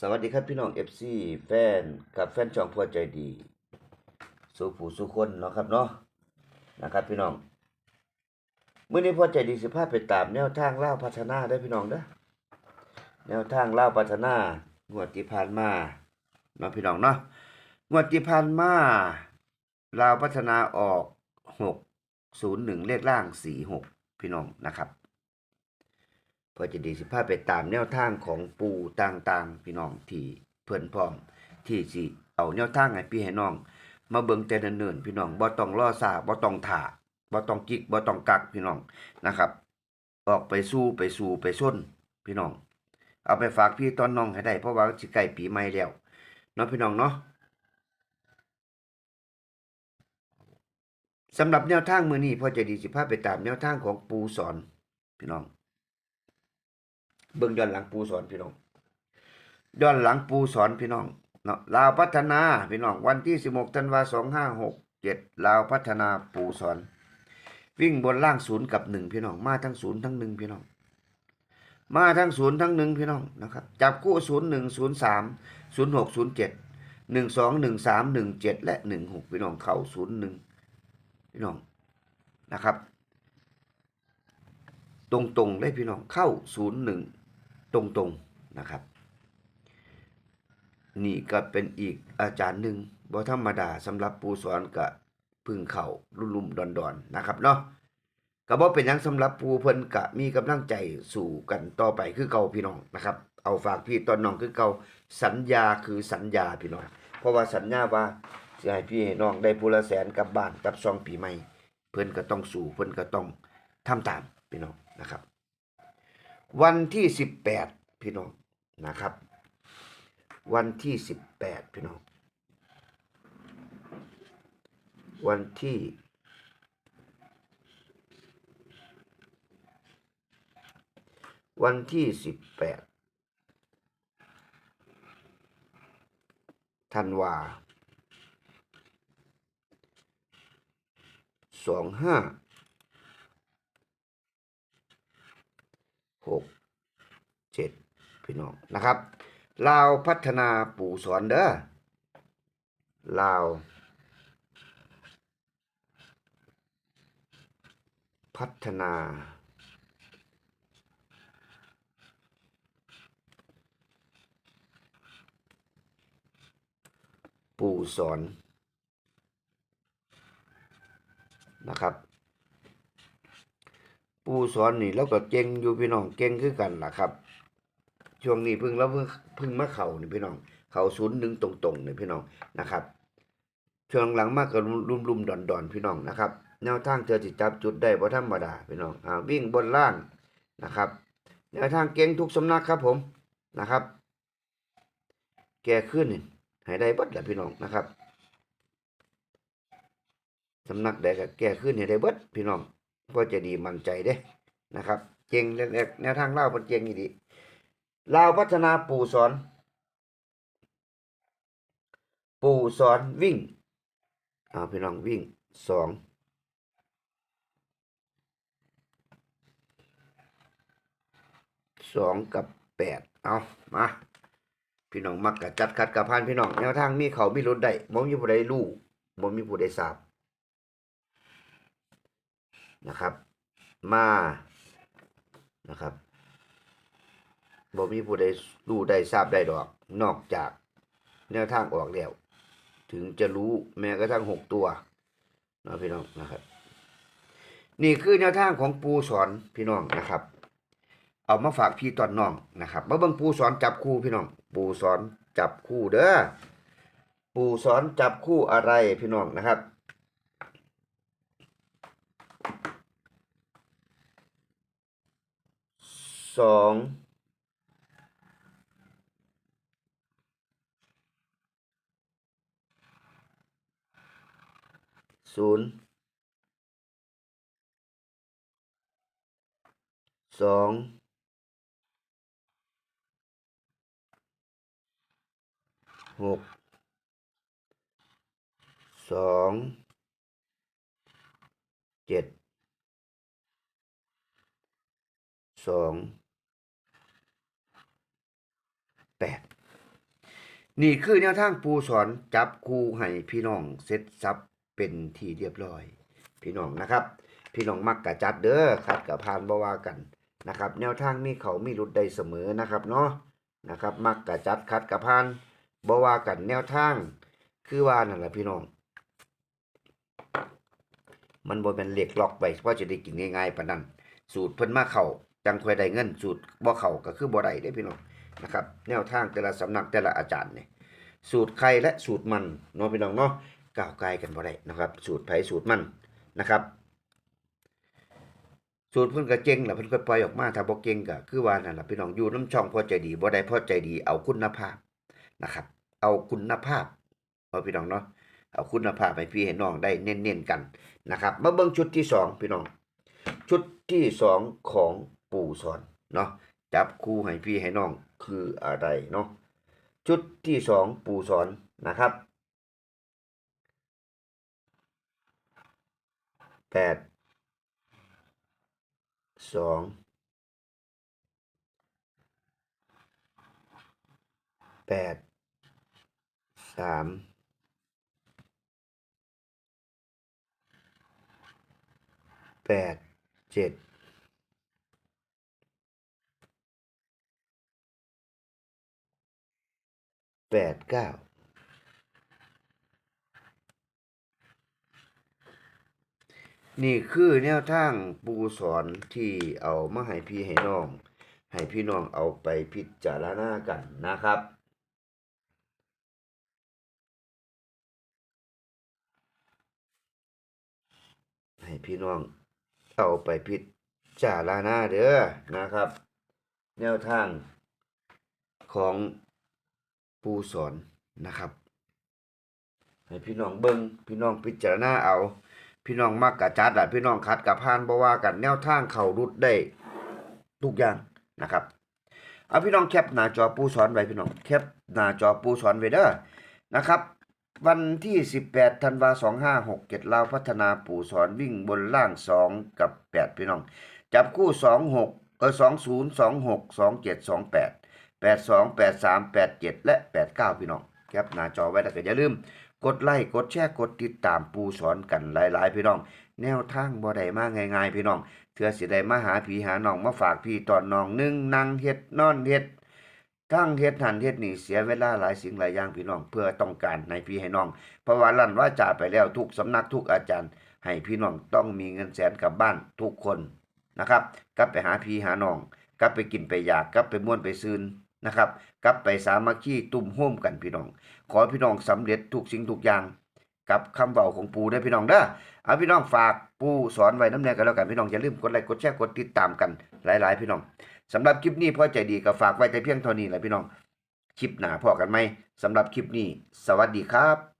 สวัสดีครับพี่น้อง FC แฟนกับแฟนช่องพัวใจดี สู่ผู้สู่คนเนาะครับเนาะนะครับพี่น้องเมื้อนี้พัวใจดีสิพาพไปตามแนวทางเล่าพัฒนาได้พี่น้องเด้อแนวทางเล่าพัฒนางวดที่ผ่านมาเนาะพี่น้องเนาะงวดที่ผ่านมาเลาพัฒนาออก601เลขล่าง46พี่น้องนะครับ พ่อจะดีสิพาไปตามแนวทางของปูต่างๆ พี่น้องที่เพื่อนพร้อม ที่สิเอาแนวทางให้พี่ให้น้อง มาเบิ่งแต่เนิ่นๆพี่น้องบ่ต้องรอซาบ่ต้องถ่าบ่ต้องจิกบ่ต้องกักพี่น้องนะครับ ออกไปสู้ไปสู่ไปส้นพี่น้อง เอาไปฝากพี่ตอนน้องให้ได้เพราะว่าสิใกล้ปีใหม่แล้วเนาะพี่น้องเนาะสำหรับแนวทางมือนี้พ่อจะดีสิพาไปตามแนวทางของปูสอนพี่น้อง เบิ่งย้อนหลังปูสอนพี่น้องย้อนหลังปูสอนพี่น้องเนาะลาวพัฒนาพี่น้องวันที่16ธันวา2567ลาวพัฒนาปูสอน วิ่งบนล่างศูนย์กับหนึ่งพี่น้องมาทั้งศูนย์ทั้งหนึ่งพี่น้อง มาทั้งศูนย์ทั้งหนึ่งพี่น้องนะครับจับคู่ศูนย์หนึ่งศูนย์สามศูนย์หกศูนย์เจ็ดหนึ่งสองหนึ่งสามหนึ่งเจ็ดและหนึ่งหกพี่น้องเข้าศูนย์หนึ่งพี่น้องนะครับ ตรงๆเลยพี่น้องเข้าศูนย์หนึ่ง ตรงๆนะครับ นี่ก็เป็นอีกอาจารย์หนึ่งบ่ธรรมดาสำหรับปูสอนกับพึ่งเข่าลุ่มๆดอนๆนะครับเนาะก็บ่เป็นยังสำหรับปูเพิ่นกะมีกำลังใจสู่กันต่อไปคือเก่าพี่น้องนะครับ เอาฝากพี่ตอนน้องคือเก่าสัญญาคือสัญญาพี่น้อง เพราะว่าสัญญาว่าสิให้พี่น้องได้ผู้ละแสนกับบ้านกับซองปีใหม่ เพิ่นก็ต้องสู่เพิ่นก็ต้องทำตามพี่น้องนะครับ วันที่สิบแปดพี่น้องนะครับ วันที่สิบแปดพี่น้อง วันที่วันที่สิบแปดธันวาสองห้า หก เจ็ดพี่น้องนะครับลาวพัฒนาปู่สอนเด้อลาวพัฒนา ปู่สอนนะครับปูสอนนี่แล้วก็เก่งอยู่พี่น้องเก่งคือกันล่ะครับ ช่วงนี้เพิ่งแล้วเพิ่งเพิ่งมาเข่านี่พี่น้อง เข่าศูนย์หนึ่งตรงๆนี่พี่น้องนะครับ ช่วงหลังมากก็ลุ่มลุ่มๆดอนดอนๆพี่น้องนะครับ แนวทางเจอจิจับจุดได้บ่ธรรมดาพี่น้องอ่าวิ่งบนล่างนะครับ แนวทางเก่งทุกสำนักครับผมนะครับ แก่ขึ้นนี่ให้ได้บดแหละพี่น้องนะครับสำนักใดก็แก่ขึ้นให้ได้เบิดพี่น้องก็จะดีมั่นใจเด้นะครับ เจงแรกๆแนวทางเล่าเป็นเจงอีดี ลาวพัฒนาปู่สอน ปู่สอนวิ่งอ่าพี่น้องวิ่งสองสองกับแปดเอามาพี่น้องมักกะจัดคัดกับพานพี่น้องแนวทางมีเขามีรถได้บ่มีผู้ใดรู้บ่มีผู้ใดทราบนะครับ มานะครับ บ่มีผู้ใดรู้ได้ทราบได้ดอก นอกจากแนวทางออกแล้ว ถึงจะรู้แม้กระทั่งหกตัวนะพี่น้องนะครับ นี่คือแนวทางของปูสอนพี่น้องนะครับ เอามาฝากพี่ตอนน้องนะครับมาเบิ่งปูสอนจับคู่พี่น้อง ปูสอนจับคู่เด้อปูสอนจับคู่อะไรพี่น้องนะครับสอง ศูนย์สองหกสองเจ็ดสองแปดนี่คือแนวทางปูสอนจับคู่ให้พี่น้องเสร็จสับ เป็นที่เรียบร้อย พี่น้องนะครับ พี่น้องมักกะจัดเด้อคัดกับพานบ่ว่ากันนะครับ แนวทางมีเขามีหลุดได้เสมอนะครับเนาะนะครับ มักกะจัดคัดกับพานบ่ว่ากันแนวทาง คือว่านั่นแหละพี่น้อง มันบ่เป็นเหล็กล็อกไปเพราะจะได้กินง่ายๆปานนั้น สูตรเพิ่นมาเข้าจังค่อยได้เงินสูตรบ่เข้าก็คือบ่ได้เด้พี่น้องนะครับ แนวทางแต่ละสำนักแต่ละอาจารย์เนี่ยสูตรใครและสูตรมันเนาะพี่น้องเนาะ ก้าวไกลกันบ่ได้นะครับ สูตรไผสูตรมันนะครับ สูตรเพิ่นก็เก่งล่ะเพิ่นก็ปล่อยออกมาถ้าบ่เก่งก็คือว่านั่นล่ะพี่น้องอยู่น้ำช่องพอใจดีบ่ได้พอใจดีเอาคุณภาพนะครับ เอาคุณภาพเอาพี่น้องเนาะเอาคุณภาพให้พี่ให้น้องได้เน้นๆกันนะครับมาเบิ่งชุดที่สองพี่น้อง ชุดที่สองของปู่สอนเนาะจับคู่ให้พี่ให้น้องคืออะไรเนาะชุดที่สองปู่สอนนะครับ แปดสองแปดสามแปดเจ็ดแปดเก้า นี่คือแนวทางปูสอนที่เอามาให้พี่ให้น้อง ให้พี่น้องเอาไปพิจารณากันนะครับ ให้พี่น้องเอาไปพิจารณาเด้อนะครับ แนวทางของปูสอนนะครับ ให้พี่น้องเบิงพี่น้องพิจารณาเอา พี่น้องมักกะจัดอะพี่น้องคัดกับพานบ่ว่ากันแนวทางเข้ารุดได้ทุกอย่างนะครับเอาพี่น้องแคปหน้าจอปูสอนไว้พี่น้องแคปหน้าจอปูสอนไว้เด้อนะครับ วันที่ 18ธันวา2567ลาวพัฒนาปู่สอนวิ่งบนล่าง 2 กับ 8 พี่น้อง จับคู่ 26เออ20 26 27 28 82 83 87 และ 89 พี่น้อง แคปหน้าจอไว้แล้วก็อย่าลืม กดไลค์กดแชร์กดติดตามปูสอนกันหลาย ๆ พี่น้อง แนวทางบ่ได้มาง่าย ๆ พี่น้องเถื่อสิได้มาหาผีหาน้องมาฝากพี่ตอนน้องนึ่งนั่งเฮ็ดนอนเฮ็ดทั้งเฮ็ดหันเฮ็ดนี่เสียเวลาหลายสิ่งหลายอย่างพี่น้อง เพื่อต้องการให้พี่ให้น้องเพราะว่าลั่นว่าจ่าไปแล้วทุกสำนักทุกอาจารย์ ให้พี่น้องต้องมีเงินแสนกลับบ้านทุกคนนะครับกลับไปหาพี่หาน้องกลับไปกินไปอยากกลับไปม่วนไปซืน นะครับกลับไปสามัคคีตุ่มโฮมกันพี่น้อง ขอพี่น้องสำเร็จทุกสิ่งทุกอย่าง กับคำเบาของปูได้พี่น้องเด้อเอาพี่น้องฝากปูสอนไว้น้ำแน่กันแล้วกันพี่น้องอย่าลืมกดไลค์กดแชร์กดติดตามกันหลาย ๆ พี่น้องสำหรับคลิปนี้พ่อใจดีก็ฝากไว้แต่เพียงเท่านี้แหละพี่น้องคลิปหนาพอกันไหมสำหรับคลิปนี้ สวัสดีครับ